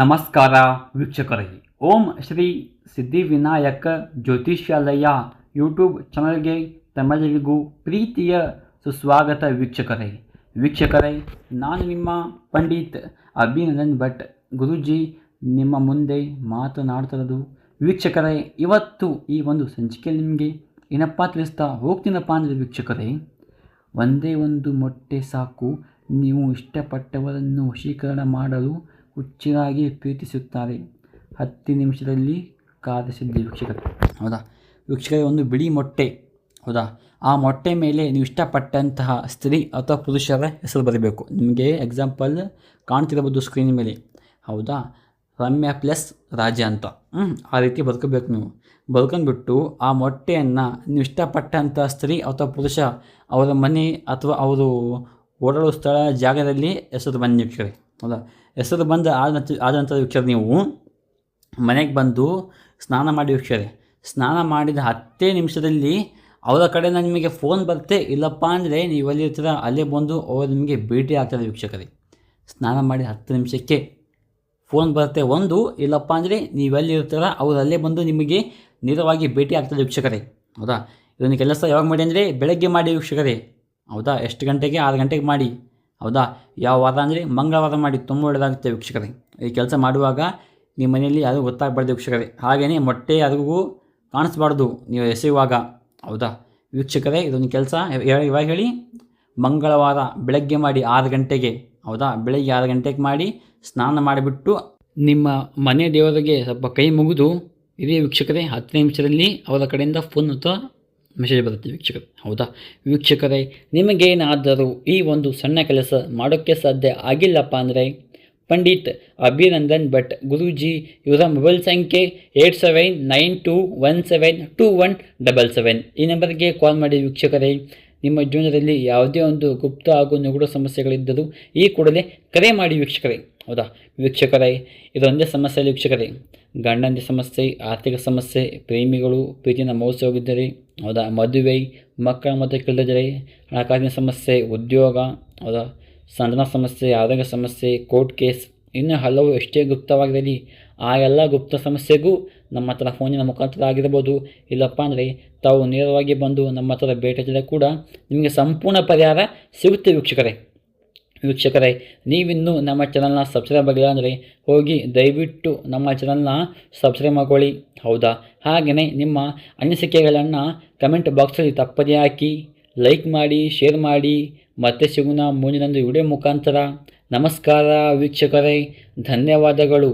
ನಮಸ್ಕಾರ ವೀಕ್ಷಕರೇ. ಓಂ ಶ್ರೀ ಸಿದ್ಧಿವಿನಾಯಕ ಜ್ಯೋತಿಷ್ಯಾಲಯ ಯೂಟ್ಯೂಬ್ ಚಾನಲ್ಗೆ ತಮ್ಮೆಲ್ಲರಿಗೂ ಪ್ರೀತಿಯ ಸುಸ್ವಾಗತ ವೀಕ್ಷಕರೇ. ವೀಕ್ಷಕರೇ, ನಾನು ನಿಮ್ಮ ಪಂಡಿತ್ ಅಭಿನಂದನ್ ಭಟ್. ಗುರುಜಿ, ನಿಮ್ಮ ಮುಂದೆ ಮಾತನಾಡ್ತಿರೋದು ವೀಕ್ಷಕರೇ, ಇವತ್ತು ಈ ಒಂದು ಸಂಚಿಕೆ ನಿಮಗೆ ಏನಪ್ಪ ತಿಳಿಸ್ತಾ ಹೋಗ್ತೀನಪ್ಪ ಅಂದರೆ ವೀಕ್ಷಕರೇ, ಒಂದೇ ಒಂದು ಮೊಟ್ಟೆ ಸಾಕು. ನೀವು ಇಷ್ಟಪಟ್ಟವರನ್ನು ವಶೀಕರಣ ಮಾಡಲು ಹುಚ್ಚರಾಗಿ ಪ್ರೀತಿಸುತ್ತಾರೆ. ಹತ್ತು ನಿಮಿಷದಲ್ಲಿ ಕಾದಿಸಿದ್ದೆ ವೀಕ್ಷಕರು. ಹೌದಾ? ವೀಕ್ಷಕರಿಗೆ ಒಂದು ಬಿಳಿ ಮೊಟ್ಟೆ. ಹೌದಾ? ಆ ಮೊಟ್ಟೆ ಮೇಲೆ ನೀವು ಇಷ್ಟಪಟ್ಟಂತಹ ಸ್ತ್ರೀ ಅಥವಾ ಪುರುಷರ ಹೆಸರು ಬರಬೇಕು. ನಿಮಗೆ ಎಕ್ಸಾಂಪಲ್ ಕಾಣ್ತಿರಬಹುದು ಸ್ಕ್ರೀನ್ ಮೇಲೆ. ಹೌದಾ? ರಮ್ಯಾ ಪ್ಲಸ್ ರಾಜ ಅಂತ. ಆ ರೀತಿ ಬದುಕಬೇಕು ನೀವು. ಬದುಕೊಂಡ್ಬಿಟ್ಟು ಆ ಮೊಟ್ಟೆಯನ್ನು ನೀವು ಇಷ್ಟಪಟ್ಟಂಥ ಸ್ತ್ರೀ ಅಥವಾ ಪುರುಷ ಅವರ ಮನೆ ಅಥವಾ ಅವರು ಓಡಾಡೋ ಸ್ಥಳ, ಜಾಗದಲ್ಲಿ ಹೆಸರು ಬಂದು ವೀಕ್ಷಕರೇ. ಹೌದಾ? ಹೆಸರು ಬಂದ ಆದ ನಂತರ ಆದ ನಂತರ ವೀಕ್ಷಕರೇ ನೀವು ಮನೆಗೆ ಬಂದು ಸ್ನಾನ ಮಾಡಿ ವೀಕ್ಷಕರೇ, ಸ್ನಾನ ಮಾಡಿದ ಹತ್ತೇ ನಿಮಿಷದಲ್ಲಿ ಅವರ ಕಡೆಯಿಂದ ನಿಮಗೆ ಫೋನ್ ಬರುತ್ತೆ, ಇಲ್ಲಪ್ಪ ಅಂದರೆ ನೀವು ಅಲ್ಲಿ ಇರ್ತೀರ, ಅಲ್ಲೇ ಬಂದು ಅವರು ನಿಮಗೆ ಭೇಟಿ ಆಗ್ತಾರೆ ವೀಕ್ಷಕರೇ. ಸ್ನಾನ ಮಾಡಿ ಹತ್ತು ನಿಮಿಷಕ್ಕೆ ಫೋನ್ ಬರುತ್ತೆ ಒಂದು, ಇಲ್ಲಪ್ಪ ಅಂದರೆ ನೀವೆಲ್ಲಿ ಇರ್ತೀರ, ಅವರು ಅಲ್ಲೇ ಬಂದು ನಿಮಗೆ ನೇರವಾಗಿ ಭೇಟಿ ಆಗ್ತದೆ ವೀಕ್ಷಕರೇ. ಹೌದಾ? ಇದನ್ನು ಕೆಲಸ ಯಾವಾಗ ಮಾಡಿ ಅಂದರೆ ಬೆಳಗ್ಗೆ ಮಾಡಿ ವೀಕ್ಷಕರೇ. ಹೌದಾ? ಎಷ್ಟು ಗಂಟೆಗೆ? ಆರು ಗಂಟೆಗೆ ಮಾಡಿ. ಹೌದಾ? ಯಾವ ವಾರ ಅಂದರೆ ಮಂಗಳವಾರ ಮಾಡಿ ತುಂಬ ಒಳ್ಳೆಯದಾಗುತ್ತೆ ವೀಕ್ಷಕರೇ. ಈ ಕೆಲಸ ಮಾಡುವಾಗ ನಿಮ್ಮ ಮನೆಯಲ್ಲಿ ಯಾರಿಗೂ ಗೊತ್ತಾಗಬಾರ್ದು ವೀಕ್ಷಕರೇ. ಹಾಗೆಯೇ ಮೊಟ್ಟೆ ಯಾರಿಗೂ ಕಾಣಿಸ್ಬಾರ್ದು ನೀವು ಎಸೆಯುವಾಗ. ಹೌದಾ? ವೀಕ್ಷಕರೇ, ಇದೊಂದು ಕೆಲಸ. ಇವಾಗ ಹೇಳಿ. ಮಂಗಳವಾರ ಬೆಳಗ್ಗೆ ಮಾಡಿ ಆರು ಗಂಟೆಗೆ. ಹೌದಾ? ಬೆಳಗ್ಗೆ ಆರು ಗಂಟೆಗೆ ಮಾಡಿ ಸ್ನಾನ ಮಾಡಿಬಿಟ್ಟು ನಿಮ್ಮ ಮನೆ ದೇವರಿಗೆ ಸ್ವಲ್ಪ ಕೈ ಮುಗಿದು ಇದೇ ವೀಕ್ಷಕರೇ. ಹತ್ತು ನಿಮಿಷದಲ್ಲಿ ಅವರ ಕಡೆಯಿಂದ ಫೋನ್ ಅಥವಾ ಮೆಸೇಜ್ ಬರುತ್ತೆ ವೀಕ್ಷಕರು ಹೌದಾ? ವೀಕ್ಷಕರೇ, ನಿಮಗೇನಾದರೂ ಈ ಒಂದು ಸಣ್ಣ ಕೆಲಸ ಮಾಡೋಕ್ಕೆ ಸಾಧ್ಯ ಆಗಿಲ್ಲಪ್ಪ ಅಂದರೆ, ಪಂಡಿತ್ ಅಭಿನಂದನ್ ಭಟ್, ಗುರೂಜಿ, ಇವರ ಮೊಬೈಲ್ ಸಂಖ್ಯೆ eight seven nine two one seven two one double seven. ಈ ನಂಬರ್ಗೆ ಕಾಲ್ ಮಾಡಿ ವೀಕ್ಷಕರೇ. ನಿಮ್ಮ ಜೀವನದಲ್ಲಿ ಯಾವುದೇ ಒಂದು ಗುಪ್ತ ಹಾಗೂ ನಿಗೂಢ ಸಮಸ್ಯೆಗಳಿದ್ದರೂ ಈ ಕೂಡಲೇ ಕರೆ ಮಾಡಿ ವೀಕ್ಷಕರೇ. ಹೌದಾ? ವೀಕ್ಷಕರೇ, ಇದೊಂದೇ ಸಮಸ್ಯೆ ವೀಕ್ಷಕರೇ. ಗಂಡಂದಿ ಸಮಸ್ಯೆ, ಆರ್ಥಿಕ ಸಮಸ್ಯೆ, ಪ್ರೇಮಿಗಳು ಪ್ರೀತಿನ ಮೋಸ ಹೋಗಿದ್ದರೆ. ಹೌದಾ? ಮದುವೆ, ಮಕ್ಕಳ ಮತ್ತು ಕೇಳಿದರೆ ಹಣಕಾಸಿನ ಸಮಸ್ಯೆ, ಉದ್ಯೋಗ, ಹೌದಾ? ಸಂತಾನ ಸಮಸ್ಯೆ, ಆರೋಗ್ಯ ಸಮಸ್ಯೆ, ಕೋರ್ಟ್ ಕೇಸ್, ಇನ್ನೂ ಹಲವು ಎಷ್ಟೇ ಗುಪ್ತವಾಗಿರಲಿ ಆ ಎಲ್ಲ ಗುಪ್ತ ಸಮಸ್ಯೆಗೂ ನಮ್ಮ ಹತ್ರ ಫೋನಿನ ಮುಖಾಂತರ ಆಗಿರ್ಬೋದು. ಇಲ್ಲಪ್ಪ ಅಂದರೆ ತಾವು ನೇರವಾಗಿ ಬಂದು ನಮ್ಮ ಹತ್ರ ಭೇಟಿ ಕೂಡ ನಿಮಗೆ ಸಂಪೂರ್ಣ ಪರಿಹಾರ ಸಿಗುತ್ತೆ ವೀಕ್ಷಕರೇ. ವೀಕ್ಷಕರೇ, ನೀವಿನ್ನೂ ನಮ್ಮ ಚಾನಲ್ನ ಸಬ್ಸ್ಕ್ರೈಬ್ ಆಗಿಲ್ಲ ಅಂದರೆ ಹೋಗಿ ದಯವಿಟ್ಟು ನಮ್ಮ ಚಾನಲ್ನ ಸಬ್ಸ್ಕ್ರೈಬ್ ಮಾಡ್ಕೊಳ್ಳಿ. ಹೌದಾ? ಹಾಗೆಯೇ ನಿಮ್ಮ ಅನಿಸಿಕೆಗಳನ್ನು ಕಮೆಂಟ್ ಬಾಕ್ಸಲ್ಲಿ ತಪ್ಪದೇ ಹಾಕಿ ಲೈಕ್ ಮಾಡಿ ಶೇರ್ ಮಾಡಿ. ಮತ್ತೆ ಸಿಗೋಣ ಮುಂದಿನೊಂದು ವಿಡಿಯೋ ಮುಖಾಂತರ. ನಮಸ್ಕಾರ ವೀಕ್ಷಕರೇ. ಧನ್ಯವಾದಗಳು.